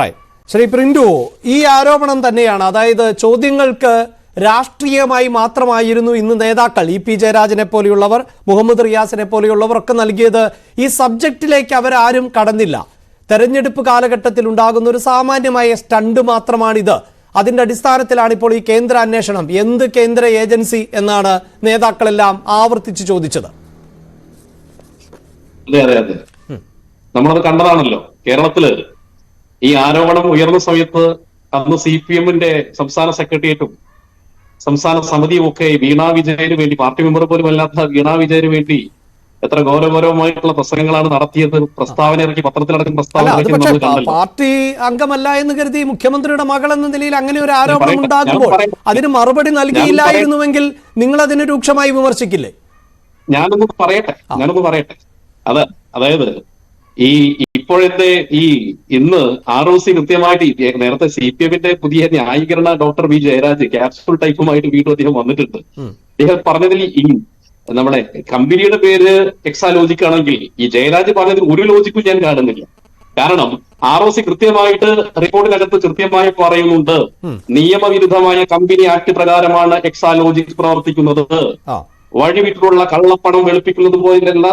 Right Shri Prindu ഈ ആരോപണം തന്നെയാണ്. അതായത് ചോദ്യങ്ങൾക്ക് രാഷ്ട്രീയമായി മാത്രമായിരുന്നു ഇന്ന് നേതാക്കൾ ഇ പി ജയരാജനെ പോലെയുള്ളവർ മുഹമ്മദ് റിയാസിനെ പോലെയുള്ളവർ ഒക്കെ നൽകിയത്. ഈ സബ്ജക്റ്റിലേക്ക് അവരാരും കടന്നില്ല. തെരഞ്ഞെടുപ്പ് കാലഘട്ടത്തിൽ ഉണ്ടാകുന്ന ഒരു സാമാന്യമായ സ്റ്റണ്ട് മാത്രമാണിത്. അതിന്റെ അടിസ്ഥാനത്തിലാണ് ഇപ്പോൾ ഈ കേന്ദ്ര അന്വേഷണം എന്ത് കേന്ദ്ര ഏജൻസി എന്നാണ് നേതാക്കളെല്ലാം ആവർത്തിച്ച് ചോദിച്ചത്. അതെ അതെ നമ്മളത് കണ്ടതാണല്ലോ. കേരളത്തിൽ ഈ ആരോപണം ഉയർന്ന സമയത്ത് അന്ന് സി പി എമ്മിന്റെ സംസ്ഥാന സെക്രട്ടേറിയറ്റും സംസ്ഥാന സമിതിയും ഒക്കെ വീണ വിജയന് വേണ്ടി പാർട്ടി മെമ്പർ പോലും അല്ലാത്ത വീണ വിജയന് വേണ്ടി എത്ര ഗൗരവപരമായിട്ടുള്ള പ്രസംഗങ്ങളാണ് നടത്തിയത് പ്രസ്താവന ഇറക്കി പത്രത്തിലടക്കം പ്രസ്താവന പാർട്ടി അംഗമല്ല എന്ന് കരുതി മുഖ്യമന്ത്രിയുടെ മകൾ എന്ന നിലയിൽ അങ്ങനെ ഒരു ആരോപണം ഉണ്ടാകുമ്പോൾ അതിന് മറുപടി നൽകിയില്ലായിരുന്നുവെങ്കിൽ നിങ്ങൾ അതിനെ രൂക്ഷമായി വിമർശിക്കില്ലേ? ഞാനൊന്ന് പറയട്ടെ ഞാനൊന്ന് പറയട്ടെ. അത് അതായത് ഈ ഇപ്പോഴത്തെ ഈ ഇന്ന് ആർ ഒ സി കൃത്യമായിട്ട് നേരത്തെ സി പി എമ്മിന്റെ പുതിയ ന്യായീകരണ ഡോക്ടർ വി ജയരാജ് ക്യാപ്സുൾ ടൈപ്പുമായിട്ട് വീണ്ടും അദ്ദേഹം വന്നിട്ടുണ്ട്. അദ്ദേഹം പറഞ്ഞതിൽ ഈ നമ്മുടെ കമ്പനിയുടെ പേര് എക്സാലോജിക് ആണെങ്കിൽ ഈ ജയരാജ് പറഞ്ഞതിൽ ഒരു ലോജിക്കും ഞാൻ കാണുന്നില്ല. കാരണം ആർ ഒ സി കൃത്യമായിട്ട് റിപ്പോർട്ടിനകത്ത് കൃത്യമായി പറയുന്നുണ്ട്. നിയമവിരുദ്ധമായ കമ്പനി ആക്ട് പ്രകാരമാണ് എക്സാലോജിക് പ്രവർത്തിക്കുന്നത്. വഴിവിട്ടുള്ള കള്ളപ്പണം വെളുപ്പിക്കുന്നത് പോലെയുള്ള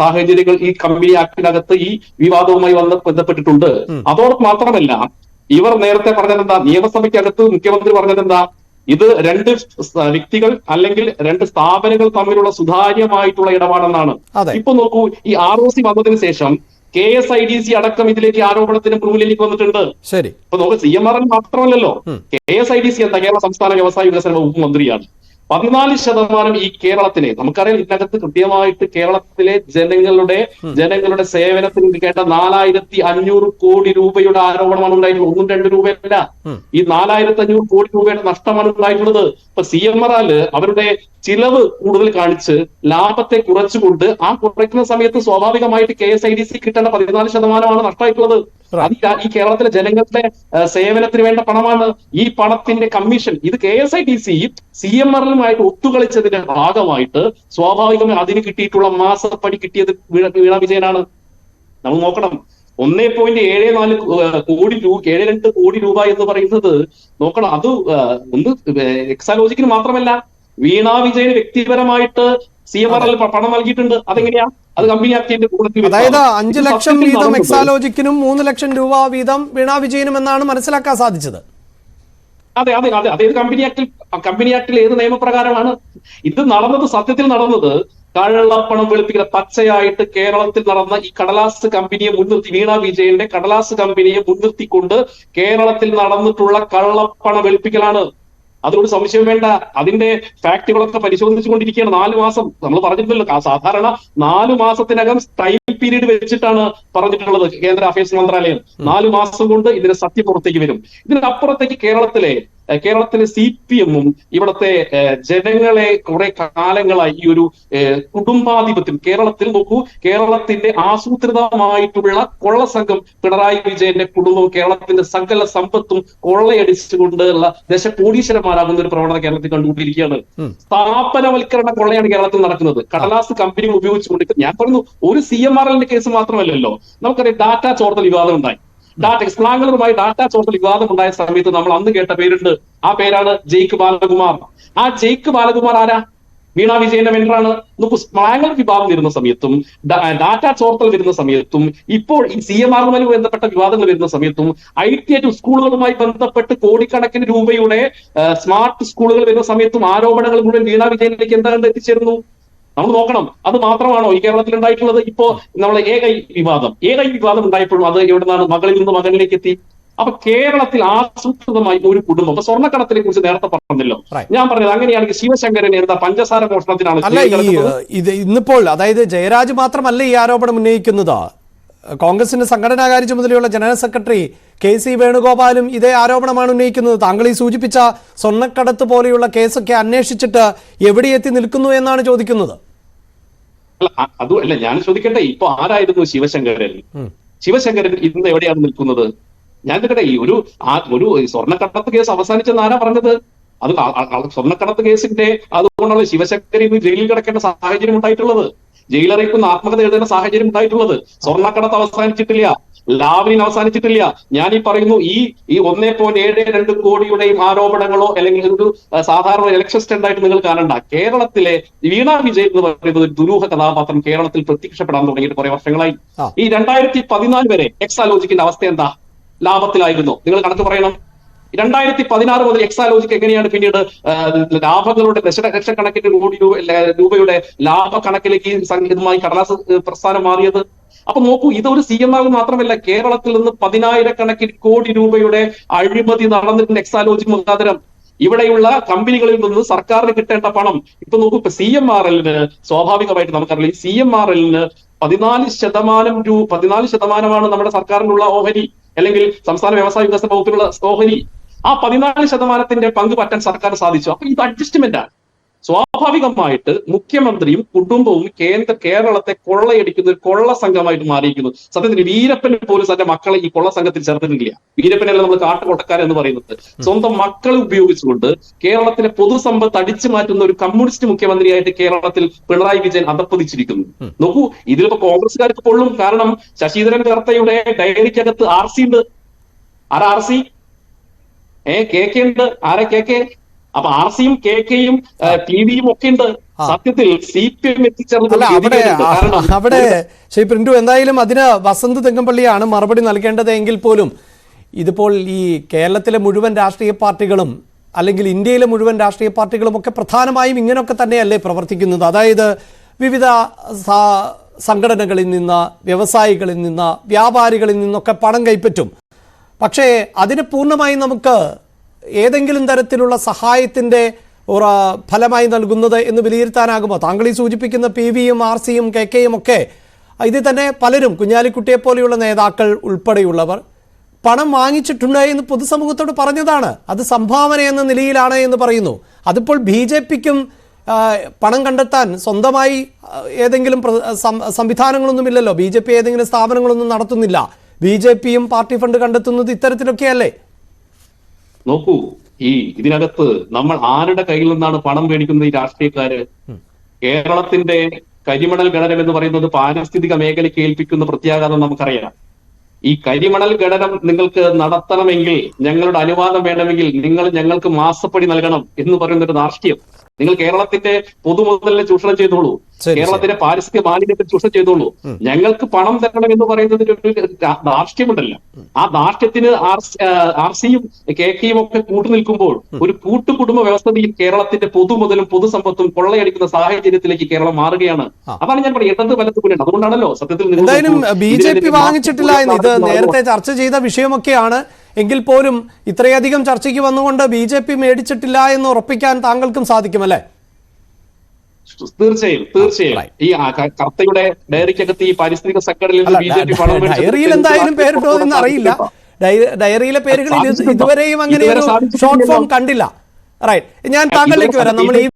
സാഹചര്യങ്ങൾ ഈ കമ്പനി ആക്ടിനകത്ത് ഈ വിവാദവുമായി വന്ന് ബന്ധപ്പെട്ടിട്ടുണ്ട്. അതോടൊപ്പം മാത്രമല്ല ഇവർ നേരത്തെ പറഞ്ഞതെന്താ നിയമസഭയ്ക്കകത്ത് മുഖ്യമന്ത്രി പറഞ്ഞതെന്താ ഇത് രണ്ട് വ്യക്തികൾ അല്ലെങ്കിൽ രണ്ട് സ്ഥാപനങ്ങൾ തമ്മിലുള്ള സുതാര്യമായിട്ടുള്ള ഇടപാടെന്നാണ്. ഇപ്പൊ നോക്കൂ ഈ ആർ ഒ സി വന്നതിന് ശേഷം K S I D C അടക്കം ഇതിലേക്ക് ആരോപണത്തിന് പ്രൂവിലേക്ക് വന്നിട്ടുണ്ട്. ശരി. ഇപ്പൊ നോക്ക് സി എം ആർ എൽ മാത്രമല്ലല്ലോ. K S I D C എന്താ കേരള സംസ്ഥാന വ്യവസായ വികസന വകുപ്പ് മന്ത്രിയാണ്. പതിനാല് ശതമാനം ഈ കേരളത്തിലെ നമുക്കറിയാം ഇതിനകത്ത് കൃത്യമായിട്ട് കേരളത്തിലെ ജനങ്ങളുടെ ജനങ്ങളുടെ സേവനത്തിന് കേട്ട നാലായിരത്തി അഞ്ഞൂറ് കോടി രൂപയുടെ ആരോപണമാണ് ഉണ്ടായിട്ടുള്ളത്. ഒന്നും രണ്ട് രൂപയല്ല. ഈ നാലായിരത്തി അഞ്ഞൂറ് കോടി രൂപയുടെ നഷ്ടമാണ് ഉണ്ടായിട്ടുള്ളത്. ഇപ്പൊ സി എം ആർ അവരുടെ ചിലവ് കൂടുതൽ കാണിച്ച് ലാഭത്തെ കുറച്ചുകൊണ്ട് ആ കുറയ്ക്കുന്ന സമയത്ത് സ്വാഭാവികമായിട്ട് K S I D C കിട്ടേണ്ട പതിനാല് ശതമാനമാണ് നഷ്ടമായിട്ടുള്ളത്. അത് ഈ കേരളത്തിലെ ജനങ്ങളുടെ സേവനത്തിന് വേണ്ട പണമാണ്. ഈ പണത്തിന്റെ കമ്മീഷൻ ഇത് K S I D C C M ആറിലുമായിട്ട് ഒത്തുകളിച്ചതിന്റെ ഭാഗമായിട്ട് സ്വാഭാവികമായി അതിന് കിട്ടിയിട്ടുള്ള മാസപ്പടി കിട്ടിയത് വീണ വീണ വിജയനാണ്. നമ്മൾ നോക്കണം. ഒന്നേ പോയിന്റ് ഏഴ് നാല് കോടി രൂപ ഏഴ് രണ്ട് കോടി രൂപ എന്ന് പറയുന്നത് നോക്കണം. അത് ഒന്ന് എക്സാലോജിക്കിന് മാത്രമല്ല വീണ വിജയന് വ്യക്തിപരമായിട്ട് സി എം ആർ എൽ പണം നൽകിയിട്ടുണ്ട്. അതെങ്ങനെയാ? അത് കമ്പനി ആക്ടിന്റെ കൂട്ടത്തിൽ അതായത്. അഞ്ചു ലക്ഷം വീതം എക്സാലോജിക്കിനും മൂന്ന് ലക്ഷം രൂപ വീതം വീണ വിജയനും എന്നാണ് മനസ്സിലാക്കാൻ സാധിച്ചത്. അതെ അതെ അതെ. അതെ കമ്പനി ആക്ടിൽ കമ്പനി ആക്ടിൽ ഏത് നിയമപ്രകാരമാണ്? ഇത് നടന്നത് സത്യത്തിൽ നടന്നത് കള്ളപ്പണം വെളുപ്പിക്കുന്ന പച്ചയായിട്ട് കേരളത്തിൽ നടന്ന ഈ കടലാസ് കമ്പനിയെ മുൻനിർത്തി വീണ വിജയന്റെ കടലാസ് കമ്പനിയെ മുൻനിർത്തിക്കൊണ്ട് കേരളത്തിൽ നടന്നിട്ടുള്ള കള്ളപ്പണ വെളുപ്പിക്കലാണ്. അതിനോട് സംശയം വേണ്ട. അതിന്റെ ഫാക്ടുകളൊക്കെ പരിശോധിച്ചുകൊണ്ടിരിക്കുകയാണ്. നാല് മാസം നമ്മൾ പറഞ്ഞിട്ടുണ്ടല്ലോ സാധാരണ നാല് മാസത്തിനകം ടൈം പീരീഡ് വെച്ചിട്ടാണ് പറഞ്ഞിട്ടുള്ളത് കേന്ദ്ര അഫയേഴ്സ് മന്ത്രാലയം. നാല് മാസം കൊണ്ട് ഇതിന് സത്യം പുറത്തേക്ക് വരും. ഇതിനപ്പുറത്തേക്ക് കേരളത്തിലെ കേരളത്തിലെ സി പി എമ്മും ഇവിടുത്തെ ജനങ്ങളെ കുറെ കാലങ്ങളായി ഈ ഒരു കുടുംബാധിപത്യം കേരളത്തിൽ നോക്കൂ കേരളത്തിന്റെ ആസൂത്രിതമായിട്ടുള്ള കൊള്ള സംഘം പിണറായി വിജയന്റെ കുടുംബവും കേരളത്തിന്റെ സകല സമ്പത്തും കൊള്ളയടിച്ചുകൊണ്ടുള്ള ദശകോടീശ്വരന്മാരാകുന്ന ഒരു പ്രവണത കേരളത്തിൽ കണ്ടുകൊണ്ടിരിക്കുകയാണ് സ്ഥാപനവൽക്കരണ കൊള്ളയാണ് കേരളത്തിൽ നടക്കുന്നത്. കടലാസ് കമ്പനി ഉപയോഗിച്ചുകൊണ്ട് ഞാൻ പറഞ്ഞു ഒരു സി എം ആർ എല്ലിന്റെ കേസ് മാത്രമല്ലല്ലോ. നമുക്കറിയാം ഡാറ്റ ചോർത്തൽ വിവാദം ഉണ്ടായി. ഡാറ്റ സ്ലാങ്ങളുമായി ഡാറ്റ ചോർത്തൽ വിവാദം ഉണ്ടായ സമയത്ത് നമ്മൾ അന്ന് കേട്ട പേരുണ്ട്. ആ പേരാണ് ജെയ്ക്ക് ബാലകുമാർ. ആ ജെയ്ക്ക് ബാലകുമാർ ആരാ? വീണ വിജയന്റെ മെന്ററാണ് നമുക്ക് സ്ലാങ്ങൾ വിവാദം വരുന്ന സമയത്തും ഡാറ്റ ചോർത്തൽ വരുന്ന സമയത്തും ഇപ്പോൾ ഈ സി എം ആറുമായി ബന്ധപ്പെട്ട വിവാദങ്ങൾ വരുന്ന സമയത്തും ഐ ടി ഐ സ്കൂളുകളുമായി ബന്ധപ്പെട്ട് കോടിക്കണക്കിന് രൂപയുടെ സ്മാർട്ട് സ്കൂളുകൾ വരുന്ന സമയത്തും ആരോപണങ്ങൾ മുഴുവൻ വീണ വിജയനിലേക്ക് എന്താണ്ട് എത്തിച്ചേരുന്നു നമ്മൾ നോക്കണം. അത് മാത്രമാണോ ഈ കേരളത്തിൽ ഉണ്ടായിട്ടുള്ളത്? ഇപ്പോ നമ്മളെ ഏകൈ വിവാദം. ഏകൈ വിവാദം ഉണ്ടായപ്പോഴും അത് എവിടെ നിന്നാണ് മകളിൽ നിന്ന് മകനിലേക്ക് എത്തി? അപ്പൊ കേരളത്തിൽ ആസൂത്രിതമായി ഒരു കുടുംബം. അപ്പൊ സ്വർണക്കടത്തിനെ കുറിച്ച് നേരത്തെ പറഞ്ഞല്ലോ. ഞാൻ പറഞ്ഞത് അങ്ങനെയാണെങ്കിൽ ശിവശങ്കരൻ എന്താ പഞ്ചസാര മോഷണത്തിനാണ്? ഇത് ഇന്നിപ്പോൾ അതായത് ജയരാജ് മാത്രമല്ല ഈ ആരോപണം ഉന്നയിക്കുന്നത്. കോൺഗ്രസിന്റെ സംഘടനാകാര്യ ചുമതലയുള്ള ജനറൽ സെക്രട്ടറി കെ സി വേണുഗോപാലും ഇതേ ആരോപണമാണ് ഉന്നയിക്കുന്നത്. താങ്കൾ ഈ സൂചിപ്പിച്ച സ്വർണക്കടത്ത് പോലെയുള്ള കേസൊക്കെ അന്വേഷിച്ചിട്ട് എവിടെ എത്തി നിൽക്കുന്നു എന്നാണ് ചോദിക്കുന്നത്. അതും അല്ല ഞാൻ ചോദിക്കട്ടെ ഇപ്പൊ ആരായിരുന്നു ശിവശങ്കരൻ? ശിവശങ്കരൻ ഇന്ന് എവിടെയാണ് നിൽക്കുന്നത്? ഞാൻ ചോദിക്കട്ടെ ഈ ഒരു ആ ഒരു സ്വർണക്കടത്ത് കേസ് അവസാനിച്ചെന്ന് ആരാ പറഞ്ഞത്? അത് സ്വർണക്കടത്ത് കേസിന്റെ അതുകൊണ്ടുള്ള ശിവശങ്കരൻ ഇന്ന് ജയിലിൽ കിടക്കേണ്ട സാഹചര്യം ഉണ്ടായിട്ടുള്ളത്. ജയിലറിയിപ്പ് ആത്മകഥ എഴുതേണ്ട സാഹചര്യം ഉണ്ടായിട്ടുള്ളത്. സ്വർണക്കടത്ത് അവസാനിച്ചിട്ടില്ല. ലാവലിൻ അവസാനിച്ചിട്ടില്ല. ഞാൻ ഈ പറയുന്നു ഈ ഈ ഒന്നേ പോയിന്റ് ഏഴ് രണ്ട് കോടിയുടെയും ആരോപണങ്ങളോ അല്ലെങ്കിൽ ഒരു സാധാരണ ഇലക്ഷൻ സ്റ്റണ്ട് നിങ്ങൾ കാണണ്ട. കേരളത്തിലെ വീണ വിജയൻ എന്ന് പറയുന്നത് ഒരു ദുരൂഹ കഥാപാത്രം കേരളത്തിൽ പ്രത്യക്ഷപ്പെടാൻ തുടങ്ങിയിട്ട് കുറെ വർഷങ്ങളായി. ഈ രണ്ടായിരത്തി പതിനാല് വരെ എക്സാലോജിക്കിന്റെ അവസ്ഥ എന്താ? ലാഭത്തിലായിരുന്നു. നിങ്ങൾ കണക്ക് പറയണം. രണ്ടായിരത്തി പതിനാറ് മുതൽ എക്സാലോജിക്ക് എങ്ങനെയാണ് പിന്നീട് ലാഭങ്ങളുടെ ലക്ഷക്കണക്കിന് കോടി രൂപ രൂപയുടെ ലാഭ കണക്കിലേക്ക് സംഗീതമായി ഇതുമായി കടലാസ് പ്രസ്ഥാനം മാറിയത്? അപ്പൊ നോക്കൂ ഇതൊരു സി എം ആർ മാത്രമല്ല കേരളത്തിൽ നിന്ന് പതിനായിരക്കണക്കിന് കോടി രൂപയുടെ അഴിമതി നടന്നിട്ടുണ്ട് എക്സാലോജി മുഖാന്തരം. ഇവിടെയുള്ള കമ്പനികളിൽ നിന്ന് സർക്കാരിന് കിട്ടേണ്ട പണം ഇപ്പൊ നോക്കൂ ഇപ്പൊ സി എം ആർ എല്ലിന് സ്വാഭാവികമായിട്ട് നമുക്കറിയാം സി എം ആർ എല്ലിന് പതിനാല് ശതമാനം രൂപ പതിനാല് ശതമാനമാണ് നമ്മുടെ സർക്കാരിനുള്ള ഓഹരി അല്ലെങ്കിൽ സംസ്ഥാന വ്യവസായ വികസന വകുപ്പിനുള്ള ഓഹരി. ആ പതിനാല് ശതമാനത്തിന്റെ പങ്ക് പറ്റാൻ സർക്കാർ സാധിച്ചു. അപ്പൊ ഇത് അഡ്ജസ്റ്റ്മെന്റ് ആണ്. സ്വാഭാവികമായിട്ട് മുഖ്യമന്ത്രിയും കുടുംബവും കേന്ദ്ര കേരളത്തെ കൊള്ളയടിക്കുന്ന ഒരു കൊള്ള സംഘമായിട്ട് മാറിയിരിക്കുന്നു. സത്യത്തിന് വീരപ്പൻ പോലും തന്റെ മക്കളെ ഈ കൊള്ള സംഘത്തിൽ ചേർത്തിട്ടില്ല. വീരപ്പനല്ല നമ്മൾ കാട്ടുകൊട്ടക്കാരൻ എന്ന് പറയുന്നത്. സ്വന്തം മക്കളെ ഉപയോഗിച്ചുകൊണ്ട് കേരളത്തിലെ പൊതുസമ്പത്ത് അടിച്ചു മാറ്റുന്ന ഒരു കമ്മ്യൂണിസ്റ്റ് മുഖ്യമന്ത്രിയായിട്ട് കേരളത്തിൽ പിണറായി വിജയൻ അതപ്പതിച്ചിരിക്കുന്നു നോക്കൂ ഇതിലിപ്പോ കോൺഗ്രസ്സുകാർക്ക് പൊള്ളും. കാരണം ശശീന്ദ്രൻ കർത്തയുടെ ഡയറിക്കകത്ത് ആർ സി ഉണ്ട്. R R C? A K K ഉണ്ട്. ആരെ കെ കെ? അപ്പൊ ആർ സിയും കെ കെയും പി വിയും ഒക്കെ ഉണ്ട്. സത്യത്തിൽ സി പി എം എത്തിച്ചേർന്നത് അവിടെ കാരണം അവിടെ ശ്രീ പ്രിന്റു എന്തായാലും അതിന് വസന്ത് തെങ്കമ്പള്ളിയാണ് മറുപടി നൽകേണ്ടത് എങ്കിൽ പോലും ഇതിപ്പോൾ ഈ കേരളത്തിലെ മുഴുവൻ രാഷ്ട്രീയ പാർട്ടികളും അല്ലെങ്കിൽ ഇന്ത്യയിലെ മുഴുവൻ രാഷ്ട്രീയ പാർട്ടികളും ഒക്കെ പ്രധാനമായും ഇങ്ങനെയൊക്കെ തന്നെയല്ലേ പ്രവർത്തിക്കുന്നത്. അതായത് വിവിധ സംഘടനകളിൽ നിന്ന് വ്യവസായികളിൽ നിന്ന് വ്യാപാരികളിൽ നിന്നൊക്കെ പണം കൈപ്പറ്റും. പക്ഷേ അതിന് പൂർണമായും നമുക്ക് ഏതെങ്കിലും തരത്തിലുള്ള സഹായത്തിന്റെ ഫലമായി നൽകുന്നത് എന്ന് വിലയിരുത്താനാകുമോ? താങ്കൾ ഈ സൂചിപ്പിക്കുന്ന പി വിയും ആർ സിയും കെ കെയും ഒക്കെ ഇതിൽ തന്നെ പലരും കുഞ്ഞാലിക്കുട്ടിയെ പോലെയുള്ള നേതാക്കൾ ഉൾപ്പെടെയുള്ളവർ പണം വാങ്ങിച്ചിട്ടുണ്ട് എന്ന് പൊതുസമൂഹത്തോട് പറഞ്ഞതാണ്. അത് സംഭാവന എന്ന നിലയിലാണ് എന്ന് പറയുന്നു. അതിപ്പോൾ ബി ജെ പിക്കും പണം കണ്ടെത്താൻ സ്വന്തമായി ഏതെങ്കിലും സംവിധാനങ്ങളൊന്നുമില്ലല്ലോ. ബി ജെ പി ഏതെങ്കിലും സ്ഥാപനങ്ങളൊന്നും നടത്തുന്നില്ല. ബി ജെ പിയും പാർട്ടി ഫണ്ട് കണ്ടെത്തുന്നത് ഇത്തരത്തിലൊക്കെയല്ലേ? നോക്കൂ ഈ ഇതിനകത്ത് നമ്മൾ ആരുടെ കയ്യിൽ നിന്നാണ് പണം മേടിക്കുന്നത് ഈ രാഷ്ട്രീയക്കാര്? കേരളത്തിന്റെ കരിമണൽ ഖനനം എന്ന് പറയുന്നത് പാരിസ്ഥിതിക മേഖലയ്ക്ക് ഏൽപ്പിക്കുന്ന പ്രത്യാഘാതം നമുക്കറിയാം. ഈ കരിമണൽ ഖനനം നിങ്ങൾക്ക് നടത്തണമെങ്കിൽ ഞങ്ങളുടെ അനുവാദം വേണമെങ്കിൽ നിങ്ങൾ ഞങ്ങൾക്ക് മാസപ്പടി നൽകണം എന്ന് പറയുന്ന ഒരു രാഷ്ട്രീയം. നിങ്ങൾ കേരളത്തിന്റെ പൊതുമുതലിനെ ചൂഷണം ചെയ്തോളൂ. കേരളത്തിന്റെ പാരിസ്ഥിതിക മാലിന്യത്തെ ചൂഷണം ചെയ്തോളൂ. ഞങ്ങൾക്ക് പണം തരണം എന്ന് പറയുന്നതിന് ഒരു ധാർഷ്ട്യമുണ്ടല്ലോ. ആ ധാർഷ്ട്യത്തിന് ആർ സിയും കെ കെയും ഒക്കെ കൂട്ടുനിൽക്കുമ്പോൾ ഒരു കൂട്ടുകുടുംബ വ്യവസ്ഥയിൽ കേരളത്തിന്റെ പൊതുമുതലും പൊതുസമ്പത്തും കൊള്ളയടിക്കുന്ന സാഹചര്യത്തിലേക്ക് കേരളം മാറുകയാണ്. അതാണ് ഞാൻ പറയുന്നത് ഇടത് വലത്ത് കൂടെയാണ്. അതുകൊണ്ടാണല്ലോ സത്യത്തിൽ ബി ജെ പി വാങ്ങിച്ചിട്ടില്ല ഇത് നേരത്തെ ചർച്ച ചെയ്ത വിഷയമൊക്കെയാണ്. എങ്കിൽ പോലും ഇത്രയധികം ചർച്ചയ്ക്ക് വന്നുകൊണ്ട് ബി ജെ പി മേടിച്ചിട്ടില്ല എന്ന് ഉറപ്പിക്കാൻ താങ്കൾക്കും സാധിക്കുമല്ലേ? തീർച്ചയായും തീർച്ചയായും. ഈ കർത്തയുടെ ഡയറിക്കകത്ത് ഈ പാരിസ്ഥിതിക സംഘടനയിൽ അല്ല ബി ജെ പി പണം ഡയറിയിൽ എന്തായാലും പേരിട്ടോ എന്ന് അറിയില്ല. ഡയറിയിലെ പേരുകളിൽ ഇതുവരെയും അങ്ങനെ ഒരു ഷോർട്ട് ഫോം കണ്ടില്ല. റൈറ്റ് ഞാൻ താങ്കളിലേക്ക് വരാം. നമ്മൾ ഈ